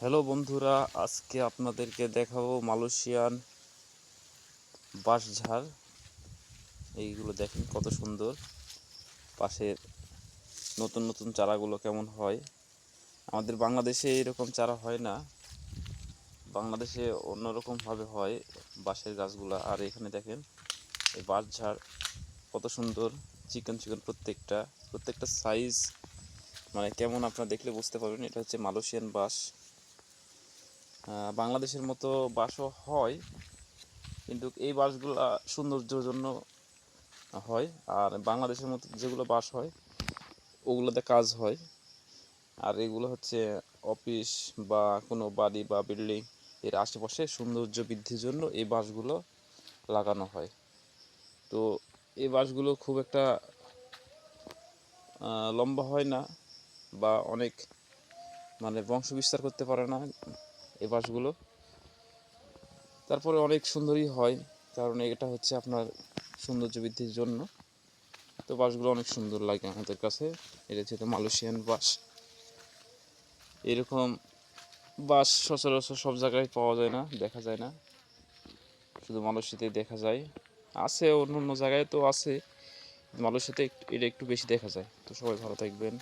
Hello বন্ধুরা, আজকে আপনাদেরকে দেখাবো মালয়েশিয়ান বাঁশঝাড়। এইগুলো দেখেন কত সুন্দর। পাশের নতুন নতুন চারাগুলো কেমন হয়। আমাদের বাংলাদেশে এরকম চারা হয় না। বাংলাদেশে অন্যরকমভাবে হয় বাঁশের গাছগুলো। আর এখানে দেখেন, এই বাঁশঝাড় কত সুন্দর, চিকন চিকন প্রত্যেকটা। প্রত্যেকটা সাইজ মানে কেমন আপনারা দেখলে বুঝতে পারবেন। এটা হচ্ছে মালয়েশিয়ান বাঁশ। বাংলাদেশের মতো বাসও হয়, কিন্তু এই বাঁশগুলো সৌন্দর্যের জন্য হয়, আর বাংলাদেশের মতো যেগুলো বাস হয়, ওগুলোতে কাজ হয়। আর এগুলো হচ্ছে অফিস বা কোনো বাড়ি বা বিল্ডিং এর আশেপাশে সৌন্দর্য বৃদ্ধির জন্য এই বাসগুলো লাগানো হয়। তো এই বাসগুলো খুব একটা লম্বা হয় না বা অনেক মানে বংশ বিস্তার করতে পারে না। এই বাঁশগুলো তারপরে অনেক সুন্দরই হয়, কারণ এটা হচ্ছে আপনার সৌন্দর্য বৃদ্ধির জন্য। তো বাঁশগুলো অনেক সুন্দর লাগে আমাদের কাছে। এটা হচ্ছে মালয়েশিয়ান বাঁশ এরকম বাঁশ সচরাচর সব জায়গায় পাওয়া যায় না, দেখা যায় না। শুধু মালয়েশিয়াতেই দেখা যায়। আছে অন্য অন্য জায়গায় তো আছে। মালয়েশিয়াতে এটা একটু বেশি দেখা যায়। তো সবাই ভালো থাকবেন।